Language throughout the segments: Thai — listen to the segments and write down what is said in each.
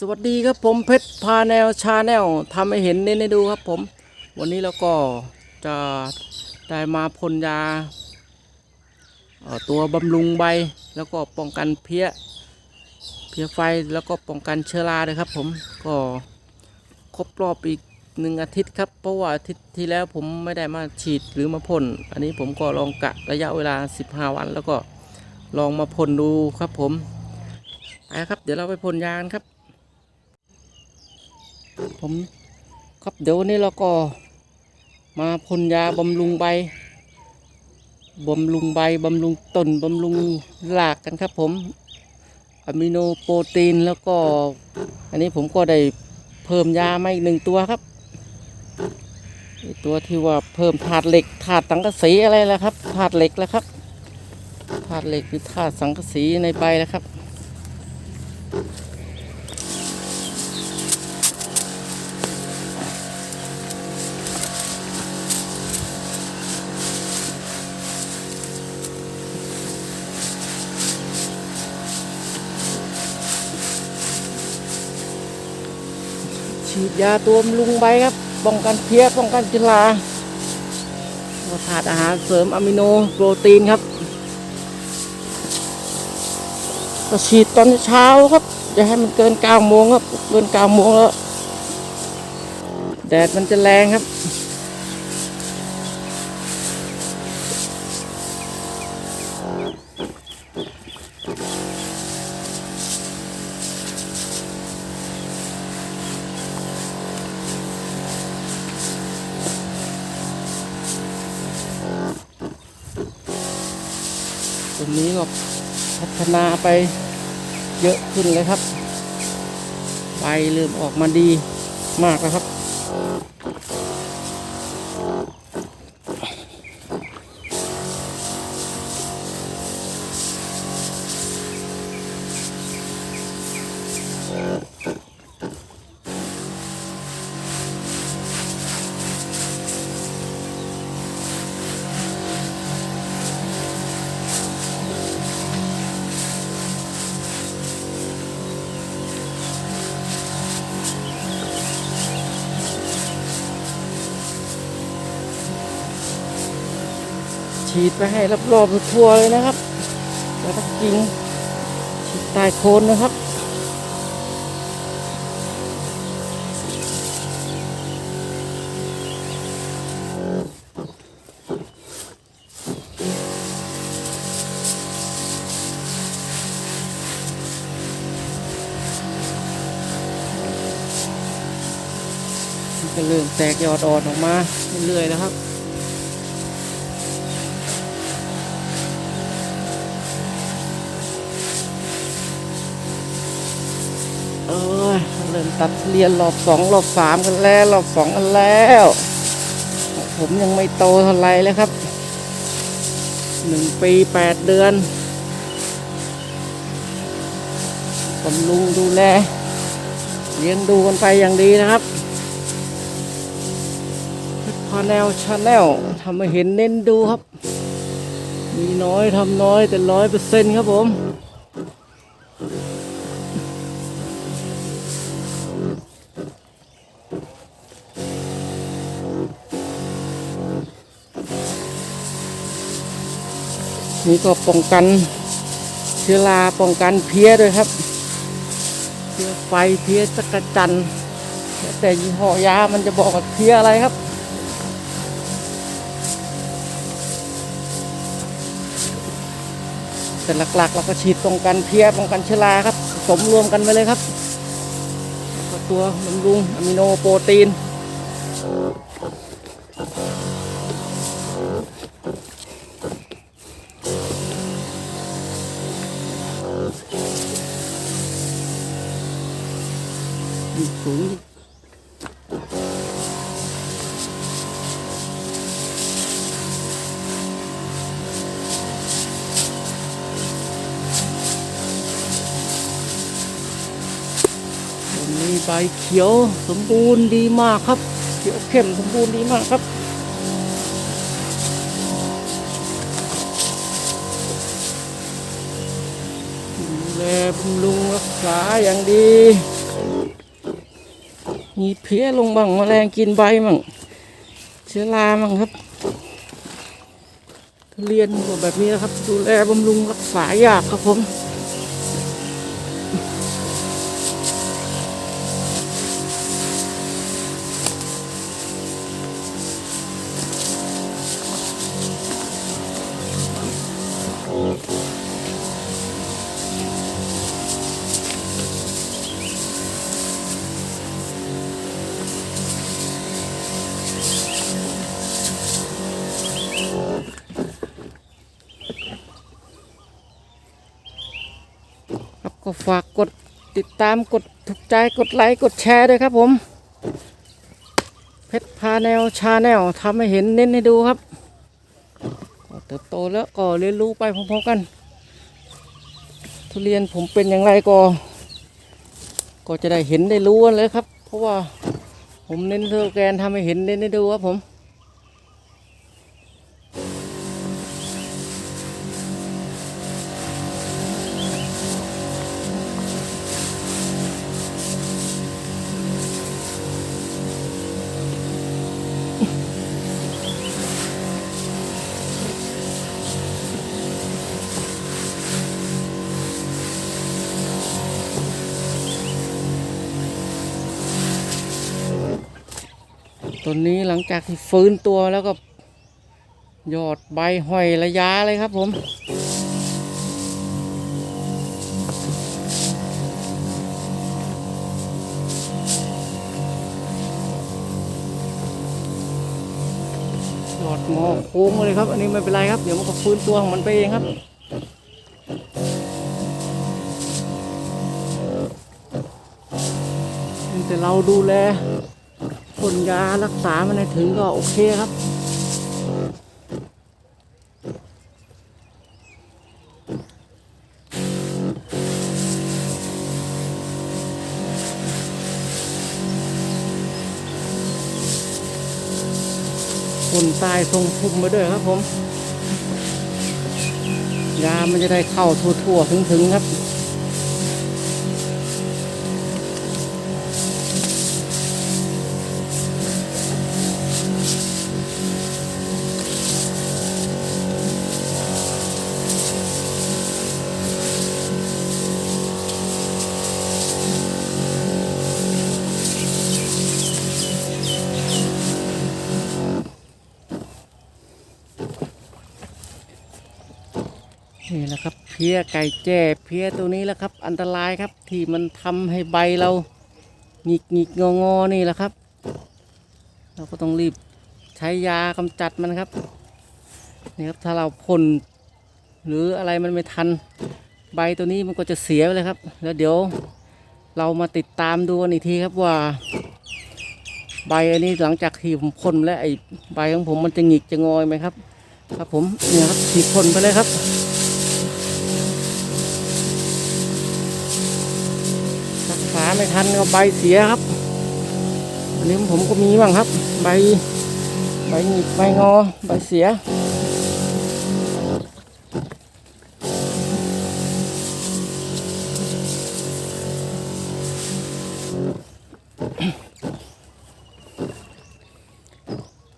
สวัสดีครับผมเพชรพาแนวชาแนลทำให้เห็นเน้นให้ดูครับผม วันนี้เราก็จะได้มาพ่นยาตัวบำรุงใบแล้วก็ป้องกันเพี้ยเพี้ยไฟแล้วก็ป้องกันเชื้อราด้วยครับ ผมก็ครบรอบอีกหนึ่งอาทิตย์ครับ เพราะว่าอาทิตย์ที่แล้วผมไม่ได้มาฉีดหรือมาพ่นอันนี้ผมก็ลองกะระยะเวลา 15 วัน แล้วก็ลองมาพ่นดูครับผมไปครับ เดี๋ยวเราไปพ่นยากันครับ ผมครับเดี๋ยววันนี้เราก็มาพ่นยาบำรุงใบบำรุงใบบำรุงต้นบำรุงรากกันครับผมอะมิโนโปรตีนแล้วก็ อันนี้ผมก็ได้เพิ่มยามาอีกหนึ่งตัวครับตัวที่ว่าเพิ่มถาดเหล็กถาดสังกะสีอะไรแล้วครับถาดเหล็กแล้วครับถาดเหล็กหรือถาดสังกะสีในใบแล้วครับ ฉีดยาตัวบำรุงใบครับ ป้องกันเพี้ยป้องกันจิลาเราขาดอาหารเสริมอะมิโนโปรตีนครับก็ฉีดตอนเช้าครับอย่าให้มันเกินเก้าโมงครับ เกินเก้าโมงแล้ว แดดมันจะแรงครับ รงนี้ก็พัฒนาไปเยอะขึ้นเลยครับ ใบเริ่มออกมาดีมากแล้วครับ ฉีดไปให้รอบๆทั่วเลยนะครับแล้วก็กิ่งฉีดใต้โคนนะครับก็เริ่มแตกยอดอ่อนออกมาเรื่อยๆแล้วครับ เอ้ยเริ่มตัดเรียนรอบสองรอบสามกันแล้วรอบสองกันแล้ว ผมยังไม่โตเท่าไรเลยครับหนึ่งปีแปดเดือนบำรุงดูแลเลี้ยงดูกันไปอย่างดีนะครับพาแนลชาแนลทำให้เห็นเน้นดูครับ มีน้อยทำน้อยแต่ร้อยเปอร์เซ็นต์ครับผม นี่ก็ป้องกันเชื้อราป้องกันเพี้ยด้วยครับ เพี้ยไฟเพี้ยจักรจันแต่ยี่ห้อยามันจะบอกว่าเพี้ยอะไรครับแต่หลักๆ เราก็ฉีดป้องกันเพี้ยป้องกันเชื้อราครับผสมรวมกันไปเลยครับ ตัวบำรุงอะมิโนโปรตีน สูงตรงนี้ใบเขียวสมบูรณ์ดีมากครับ เขียวเข้มสมบูรณ์ดีมากครับดูแลบำรุงรักษาอย่างดี มีเพี้ยลงบังแมลงกินใบบังเชื้อราบังครับทุเรียนแบบนี้นะครับ ดูแลบำรุงรักษายากครับผม ก็ฝากกดติดตามกดถูกใจกดไลค์กดแชร์ด้วยครับผม เพชรพาแนวชาแนลทำให้เห็นเน้นให้ดูครับก็เติบโตแล้วก็เรียนรู้ไปพร้อมๆกัน ทุเรียนผมเป็นอย่างไรก็ ก็จะได้เห็นได้รู้กันเลยครับ เพราะว่าผมเน้นสโลแกนทำให้เห็นเน้นให้ดูครับผม ต้นนี้หลังจากที่ฟื้นตัวแล้วก็ยอดใบห้อยระยะเลยครับผมยอดงอโค้งเลยครับอันนี้ไม่เป็นไรครับ เดี๋ยวมันก็ฟื้นตัวของมันไปเองครับแต่เราดูแล พ่นยารักษามันให้ถึงก็โอเคครับพ่นตายทรงพุ่มมาด้วยครับผม ยามันจะได้เข้าทั่วๆถึงๆครับ นี่แหละครับเพี้ยไก่แจ้เพี้ยตัวนี้แหละครับ อันตรายครับที่มันทำให้ใบเราหงิกหงิกงองอนี่แหละครับ เราก็ต้องรีบใช้ยากำจัดมันครับนี่ครับถ้าเราพ่นหรืออะไรมันไม่ทันใบตัวนี้มันก็จะเสียไปเลยครับ แล้วเดี๋ยวเรามาติดตามดูกันอีกทีครับว่า ใบอันนี้หลังจากที่ผมพ่นแล้วไอ้ใบของผมมันจะหงิกจะงอยไหมครับ ครับผมเนี่ยครับฉีดพ่นไปเลยครับ รักษา ไม่ทันก็ใบเสียครับ อันนี้ผมก็มีบ้างครับ ใบใบหงิกใบงอใบเสีย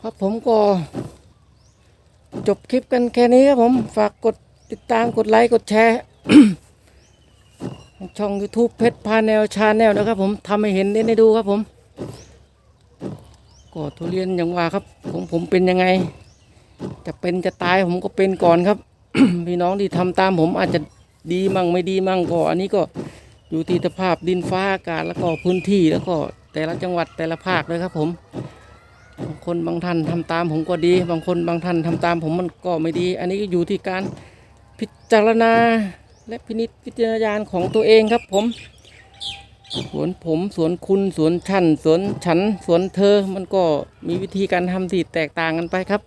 ครับผมก็ จบคลิปกันแค่นี้ครับผม ฝากกดติดตามกดไลค์ กดแชร์ ช่อง YouTube เพชรพาแนวชาแนลนะครับผมทำให้เห็นได้ดูครับผมก็ทุเรียนอย่างว่าครับของผมเป็นยังไง จะเป็นจะตายผมก็เป็นก่อนครับ พี่น้องที่ทำตามผมอาจจะดีมั่งไม่ดีมั่งก็อันนี้ก็อยู่ที่สภาพดินฟ้าอากาศแล้วก็พื้นที่แล้วก็แต่ละจังหวัดแต่ละภาคเลยครับผมบางคนบางท่านทำตามผมก็ดี บางคนบางท่านทำตามผมมันก็ไม่ดี อันนี้ก็อยู่ที่การพิจารณา และพินิจพิจารณาญาณของตัวเองครับผมสวนผมสวนคุณสวนฉันสวนฉันสวนเธอมันก็มีวิธีการทำที่แตกต่างกันไปครับ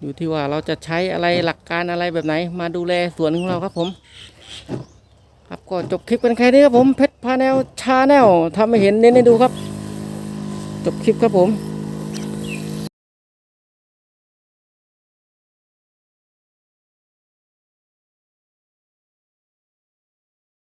อยู่ที่ว่าเราจะใช้อะไรหลักการอะไรแบบไหน มาดูแลสวนของเราครับผม ครับก็จบคลิปกันแค่นี้ครับผมเพชรพาแนวชาแนลทำให้เห็นเน้นให้ดูครับ จบคลิปครับผม